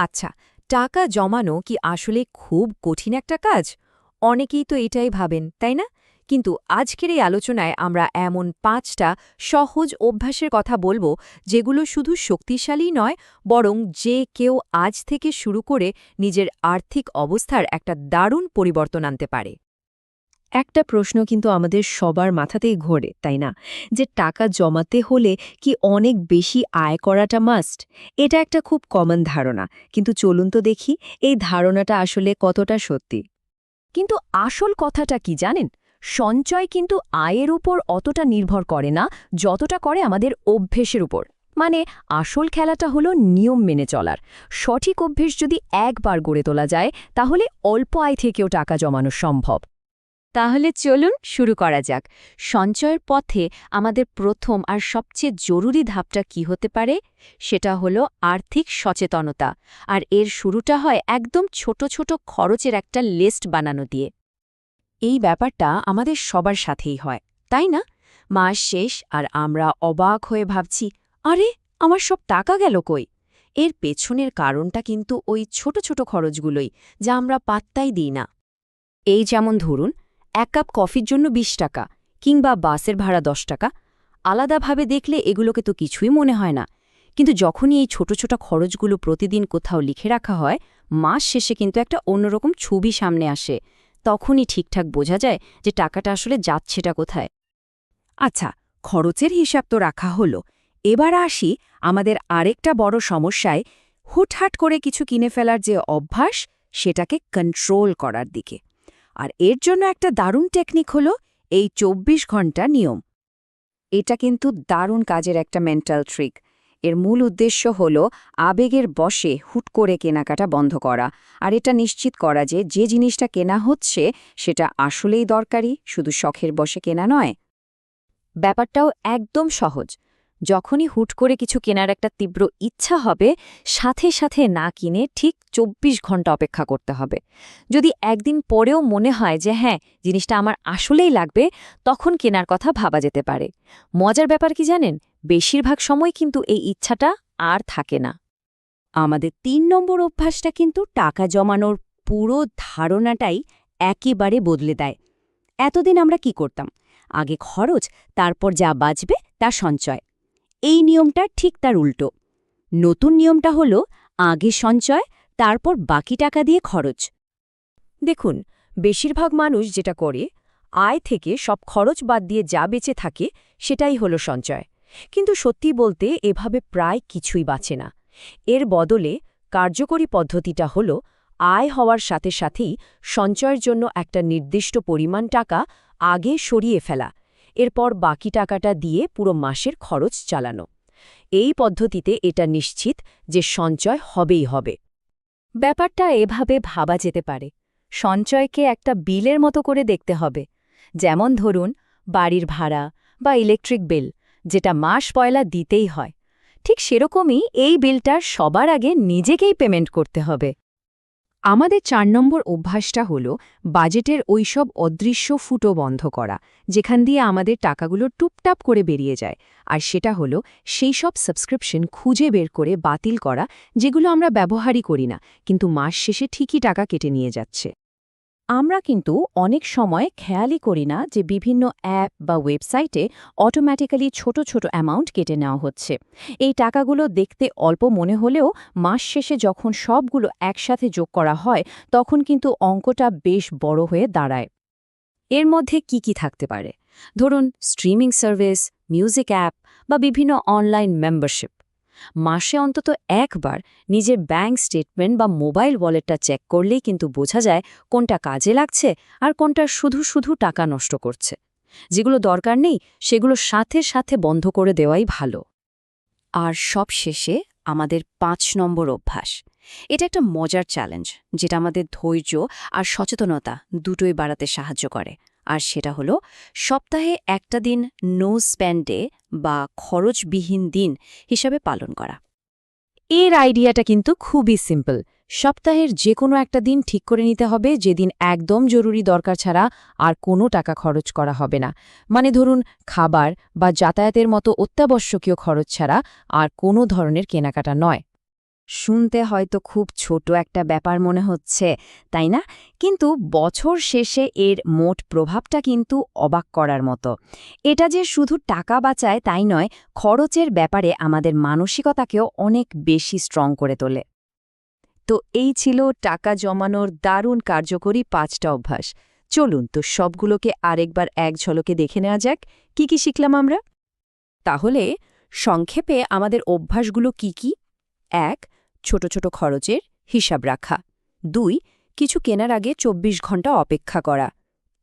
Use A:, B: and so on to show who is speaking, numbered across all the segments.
A: আচ্ছা টাকা জমানো কি আসলে খুব কঠিন একটা কাজ? অনেকেই তো এটাই ভাবেন, তাই না? কিন্তু আজকের এই আলোচনায় আমরা এমন পাঁচটা সহজ অভ্যাসের কথা বলব, যেগুলো শুধু শক্তিশালী নয়, বরং যে কেউ আজ থেকে শুরু করে নিজের আর্থিক অবস্থার একটা দারুণ পরিবর্তন আনতে পারে।
B: একটা প্রশ্ন কিন্তু আমাদের সবার মাথাতেই ঘোরে, তাই না? যে টাকা জমাতে হলে কি অনেক বেশি আয় করাটা মাস্ট এটা একটা খুব কমন ধারণা। কিন্তু চলুন তো দেখি, এই ধারণাটা আসলে কতটা সত্যি?
A: কিন্তু আসল কথাটা কি জানেন? সঞ্চয় কিন্তু আয়ের উপর অতটা নির্ভর করে না, যতটা করে আমাদের অভ্যেসের উপর। মানে আসল খেলাটা হলো নিয়ম মেনে চলার। সঠিক অভ্যেস যদি একবার গড়ে তোলা যায়, তাহলে অল্প আয় থেকেও টাকা জমানো সম্ভব। তাহলে চলুন শুরু করা যাক। সঞ্চয়ের পথে আমাদের প্রথম আর সবচেয়ে জরুরি ধাপটা কি হতে পারে? সেটা হলো আর্থিক সচেতনতা। আর এর শুরুটা হয় একদম ছোট ছোট খরচের একটা লিস্ট বানানো দিয়ে। এই ব্যাপারটা আমাদের সবার সাথেই হয়, তাই না? মাস শেষ আর আমরা অবাক হয়ে ভাবছি, আরে, আমার সব টাকা গেল কই? এর পেছনের কারণটা কিন্তু ওই ছোট ছোট খরচগুলোই, যা আমরা পাত্তাই দিই না। এই যেমন ধরুন এক কাপ কফির জন্য ২০ টাকা কিংবা বাসের ভাড়া দশ টাকা। আলাদাভাবে দেখলে এগুলোকে তো কিছুই মনে হয় না। কিন্তু যখনই এই ছোট ছোট খরচগুলো প্রতিদিন কোথাও লিখে রাখা হয়, মাস শেষে কিন্তু একটা অন্যরকম ছবি সামনে আসে। তখনই ঠিকঠাক বোঝা যায় যে টাকাটা আসলে যাচ্ছেটা কোথায়। আচ্ছা খরচের হিসাব তো রাখা হলো। এবার আসি আমাদের আরেকটা বড় সমস্যায়। হুটহাট করে কিছু কিনে ফেলার যে অভ্যাস, সেটাকে কন্ট্রোল করার দিকে। আর এর জন্য একটা দারুণ টেকনিক হলো এই ২৪ ঘণ্টা নিয়ম। এটা কিন্তু দারুণ কাজের একটা মেন্টাল ট্রিক এর মূল উদ্দেশ্য হল আবেগের বশে হুট করে কেনাকাটা বন্ধ করা। আর এটা নিশ্চিত করা যে যে জিনিসটা কেনা হচ্ছে, সেটা আসলেই দরকারি, শুধু শখের বশে কেনা নয়। ব্যাপারটাও একদম সহজ। যখনই হুট করে কিছু কেনার একটা তীব্র ইচ্ছা হবে, সাথে সাথে না কিনে ঠিক ২৪ ঘণ্টা অপেক্ষা করতে হবে। যদি একদিন পরেও মনে হয় যে হ্যাঁ জিনিসটা আমার আসলেই লাগবে, তখন কেনার কথা ভাবা যেতে পারে। মজার ব্যাপার কি জানেন? বেশিরভাগ সময় কিন্তু এই ইচ্ছাটা আর থাকে না। আমাদের তিন নম্বর অভ্যাসটা কিন্তু টাকা জমানোর পুরো ধারণাটাই একেবারে বদলে দেয়। এতদিন আমরা কি করতাম? আগে খরচ, তারপর যা বাঁচবে তা সঞ্চয়। এই নিয়মটা ঠিক তার উল্টো। নতুন নিয়মটা হল আগে সঞ্চয়, তারপর বাকি টাকা দিয়ে খরচ। দেখুন, বেশিরভাগ মানুষ যেটা করে, আয় থেকে সব খরচ বাদ দিয়ে যা বেঁচে থাকে সেটাই হলো সঞ্চয়। কিন্তু সত্যি বলতে এভাবে প্রায় কিছুই বাঁচে না। এর বদলে কার্যকরী পদ্ধতিটা হল আয় হওয়ার সাথে সাথেই সঞ্চয়ের জন্য একটা নির্দিষ্ট পরিমাণ টাকা আগে সরিয়ে ফেলা এরপর বাকি টাকাটা দিয়ে পুরো মাসের খরচ চালানো। এই পদ্ধতিতে এটা নিশ্চিত যে সঞ্চয় হবেই হবে। ব্যাপারটা এভাবে ভাবা যেতে পারে। সঞ্চয়কে একটা বিলের মতো করে দেখতে হবে। যেমন ধরুন, বাড়ির ভাড়া বা ইলেকট্রিক বিল, যেটা মাস পয়লা দিতেই হয়। ঠিক সেরকমই এই বিলটার সবার আগে নিজেকেই পেমেন্ট করতে হবে। আমাদের চার নম্বর অভ্যাসটা হল বাজেটের ওইসব অদৃশ্য ফুটো বন্ধ করা, যেখান দিয়ে আমাদের টাকাগুলো টুপটাপ করে বেরিয়ে যায়। আর সেটা হলো সেই সব সাবস্ক্রিপশন খুঁজে বের করে বাতিল করা, যেগুলো আমরা ব্যবহারই করি না, কিন্তু মাস শেষে ঠিকই টাকা কেটে নিয়ে যাচ্ছে। আমরা কিন্তু অনেক সময় খেয়ালই করি না যে বিভিন্ন অ্যাপ বা ওয়েবসাইটে অটোম্যাটিক্যালি ছোট ছোট অ্যামাউন্ট কেটে নেওয়া হচ্ছে। এই টাকাগুলো দেখতে অল্প মনে হলেও মাস শেষে যখন সবগুলো একসাথে যোগ করা হয়, তখন কিন্তু অঙ্কটা বেশ বড় হয়ে দাঁড়ায়। এর মধ্যে কি কি থাকতে পারে? ধরুন স্ট্রিমিং সার্ভিস মিউজিক অ্যাপ বা বিভিন্ন অনলাইন মেম্বারশিপ মাসে অন্তত একবার নিজের ব্যাংক স্টেটমেন্ট বা মোবাইল ওয়ালেটটা চেক করলেই কিন্তু বোঝা যায় কোনটা কাজে লাগছে আর কোনটা শুধু শুধু টাকা নষ্ট করছে। যেগুলো দরকার নেই সেগুলো সাথে সাথে বন্ধ করে দেওয়াই ভালো। আর সব শেষে আমাদের পাঁচ নম্বর অভ্যাস। এটা একটা মজার চ্যালেঞ্জ যেটা আমাদের ধৈর্য আর সচেতনতা দুটোই বাড়াতে সাহায্য করে। আর সেটা হলো, সপ্তাহে একটা দিন নো স্প্যান্ড বা খরচবিহীন দিন হিসাবে পালন করা। এর আইডিয়াটা কিন্তু খুবই সিম্পল সপ্তাহের যে কোনো একটা দিন ঠিক করে নিতে হবে, যেদিন একদম জরুরি দরকার ছাড়া আর কোনো টাকা খরচ করা হবে না। মানে ধরুন, খাবার বা যাতায়াতের মতো অত্যাবশ্যকীয় খরচ ছাড়া আর কোনো ধরনের কেনাকাটা নয়। শুনতে হয়তো খুব ছোট একটা ব্যাপার মনে হচ্ছে, তাই না? কিন্তু বছর শেষে এর মোট প্রভাবটা কিন্তু অবাক করার মতো। এটা যে শুধু টাকা বাঁচায় তাই নয়, খরচের ব্যাপারে আমাদের মানসিকতাকেও অনেক বেশি স্ট্রং করে তোলে। তো এই ছিল টাকা জমানোর দারুণ কার্যকরী পাঁচটা অভ্যাস। চলুন তো সবগুলোকে আরেকবার এক ঝলকে দেখে নেওয়া যাক, কি কি শিখলাম আমরা? তাহলে সংক্ষেপে আমাদের অভ্যাসগুলো কি কি? এক ছোট ছোট খরচের হিসাব রাখা। দুই, কিছু কেনার আগে ২৪ ঘণ্টা অপেক্ষা করা।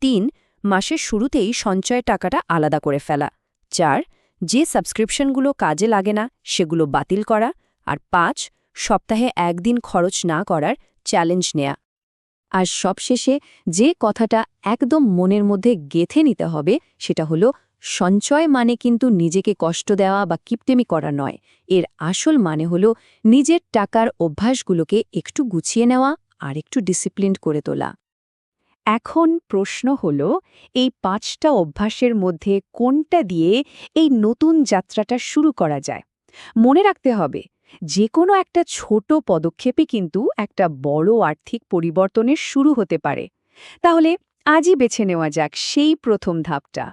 A: তিন, মাসের শুরুতেই সঞ্চয় টাকাটা আলাদা করে ফেলা। চার, যে সাবস্ক্রিপশনগুলো কাজে লাগে না, সেগুলো বাতিল করা। আর পাঁচ, সপ্তাহে একদিন খরচ না করার চ্যালেঞ্জ নেয়া। আর সবশেষে যে কথাটা একদম মনের মধ্যে গেথে নিতে হবে, সেটা হলো সঞ্চয় মানে কিন্তু নিজেকে কষ্ট দেওয়া বা কিপটেমি করা নয়। এর আসল মানে হল নিজের টাকার অভ্যাসগুলোকে একটু গুছিয়ে নেওয়া আর একটু ডিসিপ্লিনড করে তোলা।
B: এখন প্রশ্ন হল, এই পাঁচটা অভ্যাসের মধ্যে কোনটা দিয়ে এই নতুন যাত্রাটা শুরু করা যায়? মনে রাখতে হবে যে কোনো একটা ছোট পদক্ষেপে কিন্তু একটা বড় আর্থিক পরিবর্তনের শুরু হতে পারে। তাহলে আজই বেছে নেওয়া যাক সেই প্রথম ধাপটা।